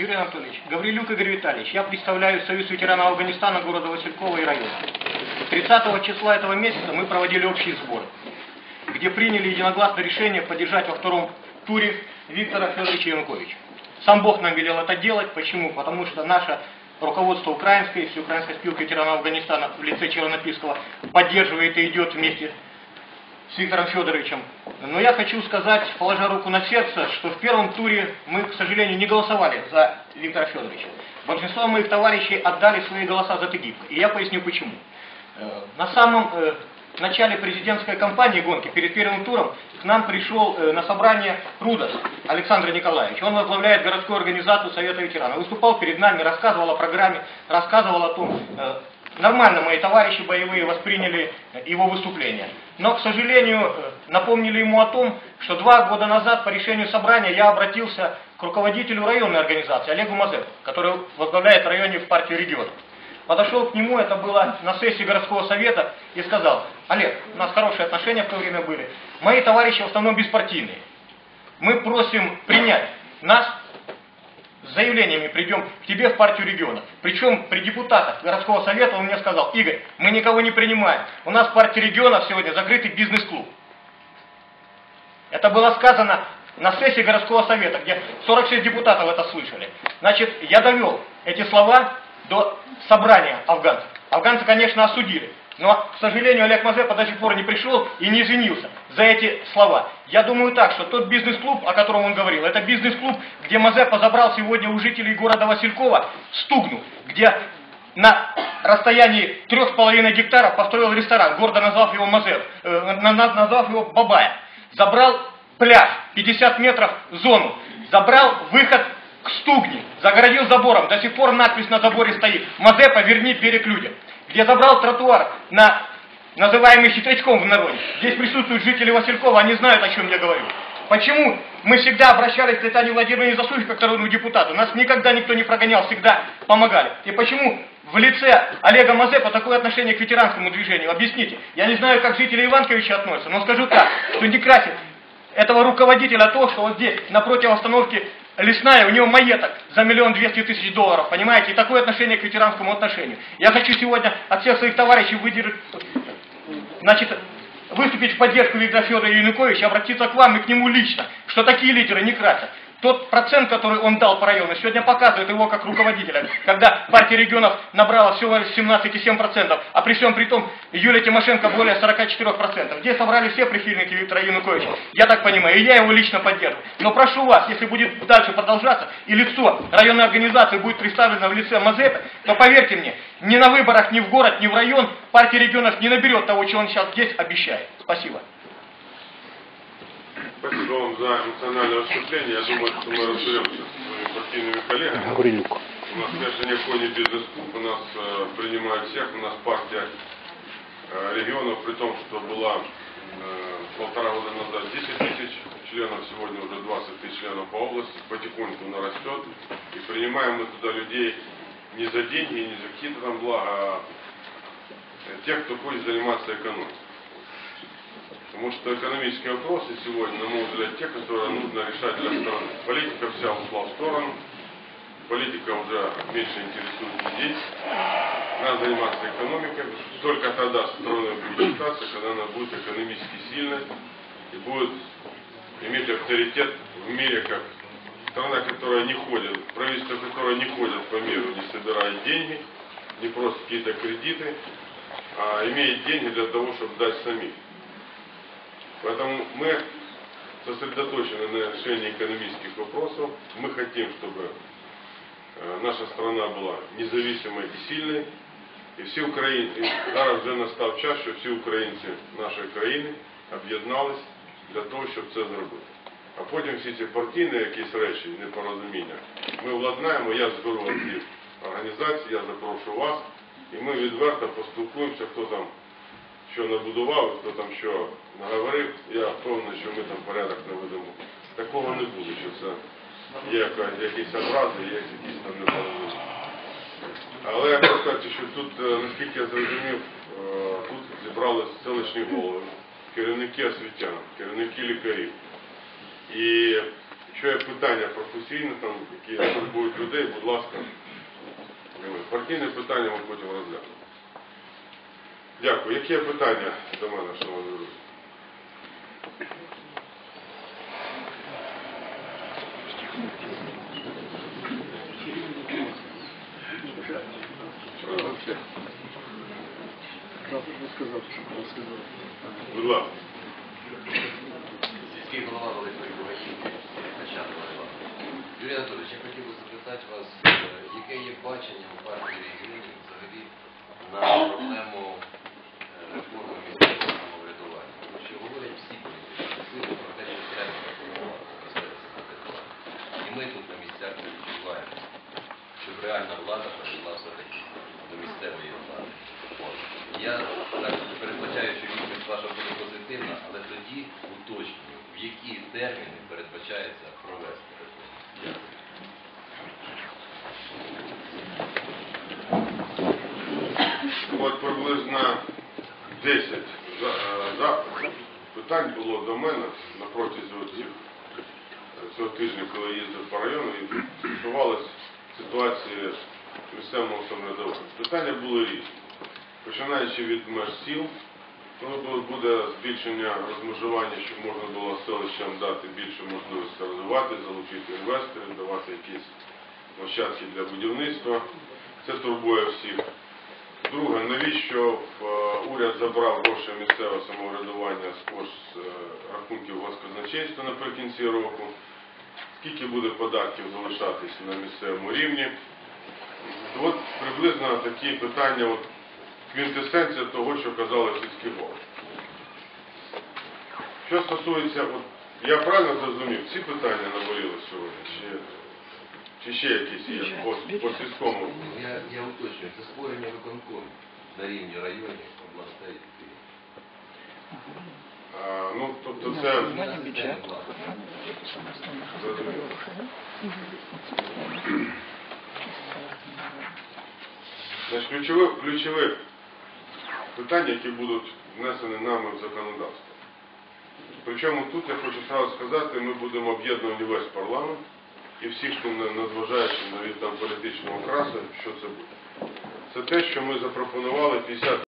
Юрий Анатольевич, Гаврилюк Игорь Витальевич, я представляю Союз ветеранов Афганистана города Василькова и района. 30 числа этого месяца мы проводили общий сбор, где приняли единогласное решение поддержать во втором туре Виктора Федоровича Януковича. Сам Бог нам велел это делать. Почему? Потому что наше руководство украинской, всеукраинской спилки ветеранов Афганистана в лице Чернопильского поддерживает и идет вместе с Виктором Федоровичем. Но я хочу сказать, положа руку на сердце, что в первом туре мы, к сожалению, не голосовали за Виктора Федоровича. Большинство моих товарищей отдали свои голоса за Тыгиб. И я поясню почему. Э, на самом э, начале президентской кампании гонки, перед первым туром, к нам пришел э, на собрание Рудос Александр Николаевич. Он возглавляет городскую организацию Совета ветеранов. Выступал перед нами, рассказывал о программе, рассказывал о том, Нормально мои товарищи боевые восприняли его выступление. Но, к сожалению, напомнили ему о том, что два года назад по решению собрания я обратился к руководителю районной организации Олегу Мазепу, который возглавляет районе в партию регионов. Подошел к нему, это было на сессии городского совета, и сказал, Олег, у нас хорошие отношения в то время были, мои товарищи в основном беспартийные. Мы просим принять нас с заявлениями придем к тебе в партию региона. Причем при депутатах городского совета он мне сказал, Игорь, мы никого не принимаем. У нас в партии регионов сегодня закрытый бизнес-клуб. Это было сказано на сессии городского совета, где 46 депутатов это слышали. Значит, я довел эти слова до собрания афганцев. Афганцы, конечно, осудили. Но, к сожалению, Олег Мазепа до сих пор не пришел и не женился за эти слова. Я думаю так, что тот бизнес-клуб, о котором он говорил, это бизнес-клуб, где Мазепа забрал сегодня у жителей города Василькова стугну, где на расстоянии трех с половиной гектаров построил ресторан, гордо назвав его Мазеп, э, назвав его Бабая. Забрал пляж, 50 метров зону, забрал выход к стугне, загородил забором, до сих пор надпись на заборе стоит. «Мазепа, верни берег людям» где забрал тротуар на называемый хитрячком в народе. Здесь присутствуют жители Василькова, они знают, о чем я говорю. Почему мы всегда обращались к Татьяне Владимировне Засуль, как народному депутату? Нас никогда никто не прогонял, всегда помогали. И почему в лице Олега Мазепа такое отношение к ветеранскому движению? Объясните. Я не знаю, как жители Иванковича относятся, но скажу так, что не красит этого руководителя то, что вот здесь, напротив остановки лесная, у него маеток за миллион двести тысяч долларов, понимаете? И такое отношение к ветеранскому отношению. Я хочу сегодня от всех своих товарищей выдержать, значит, выступить в поддержку Виктора Федоровича Януковича, обратиться к вам и к нему лично, что такие лидеры не красят. Тот процент, который он дал по району, сегодня показывает его как руководителя. Когда партия регионов набрала всего лишь 17,7%, а при всем при том Юлия Тимошенко более 44%. Где собрали все прихильники Виктора Януковича? Я так понимаю, и я его лично поддерживаю. Но прошу вас, если будет дальше продолжаться, и лицо районной организации будет представлено в лице Мазепы, то поверьте мне, ни на выборах, ни в город, ни в район партия регионов не наберет того, чего он сейчас здесь обещает. Спасибо. Спасибо вам за эмоциональное выступление. Я думаю, что мы разберемся с своими партийными коллегами. Гаврилюк. У нас, конечно, никакой не бизнес-клуб, у нас э, принимают всех, у нас партия э, регионов, при том, что была э, полтора года назад 10 тысяч членов, сегодня уже 20 тысяч членов по области, потихоньку она растет, и принимаем мы туда людей не за деньги, не за какие-то там блага, а тех, кто хочет заниматься экономикой. Потому что экономические вопросы сегодня, на мой взгляд, те, которые нужно решать для страны. Политика вся ушла в сторону, политика уже меньше интересует людей. Надо заниматься экономикой. Только тогда страна будет считаться, когда она будет экономически сильной и будет иметь авторитет в мире, как страна, которая не ходит, правительство, которое не ходит по миру, не собирает деньги, не просто какие-то кредиты, а имеет деньги для того, чтобы дать самим. Поэтому мы сосредоточены на решении экономических вопросов. Мы хотим, чтобы э, наша страна была независимой и сильной. І всі українці, зараз вже настав час, що всі українці нашої країни об'єднались для того, щоб це зробити. А потім всі ці партійні якісь речі, непорозуміння, ми владнаємо, я зберу ці організації, я запрошую вас, і ми відверто поспілкуємося, хто там що набудував, хто там що наговорив, я впевнений, що ми там порядок наведемо. Такого не буде, що це є якісь образи, є якісь там непорозуміння. Але я хочу сказати, що тут, е, наскільки я зрозумів, е, тут зібрали селищні голови, керівники освітян, керівники лікарів. І Якщо є питання професійне, там, які турбують людей, будь ласка, партійне питання ми потім розглянемо. Дякую. Які є питання до мене, шановні друзі? Сільський голова Великої Бугаївки, Качанова Івана. Юрій Анатолійович, я хотів би запитати вас, е, яке є бачення у партії регіонів взагалі на проблему реформи місцевого самоврядування? Тому говорять всі сили про те, що треба реформувати. І ми тут на місцях відчуваємо, щоб реальна влада перейшла все-таки до місцевої влади. Я передбачаю, що відповідь ваша буде позитивна, але тоді уточнюю, в які терміни передбачається провести реформу. От приблизно 10 за- е, запитів, питань було до мене на протязі цього тижня, коли я їздив по району, і стосувалися ситуації місцевого самоврядування. Питання були різні. Починаючи від меж сіл, бу- буде збільшення розмежування, щоб можна було селищам дати більше можливості розвивати, залучити інвесторів, давати якісь площадки для будівництва. Це турбує всіх. Друге, навіщо е, уряд забрав гроші місцевого самоврядування з е, рахунків госпозначейства наприкінці року? Скільки буде податків залишатись на місцевому рівні? От приблизно такі питання, от, квінтесенція того, що казали сільські голови. Що стосується, от, я правильно зрозумів, ці питання наболіли сьогодні, чи, чи ще якісь є по, по сільському? Ну, Я, я уточнюю, це створення виконкомів на рівні районів, областей і Києва. А, ну, тобто це... На системі влади. Зрозуміло. Значить, ключове, ключове питання, які будуть внесені нами в законодавство. Причому тут я хочу сразу сказати, ми будемо об'єднані весь парламент і всі, хто не незважаючи на від там політичного окрасу, що це буде. Це те, що ми запропонували 50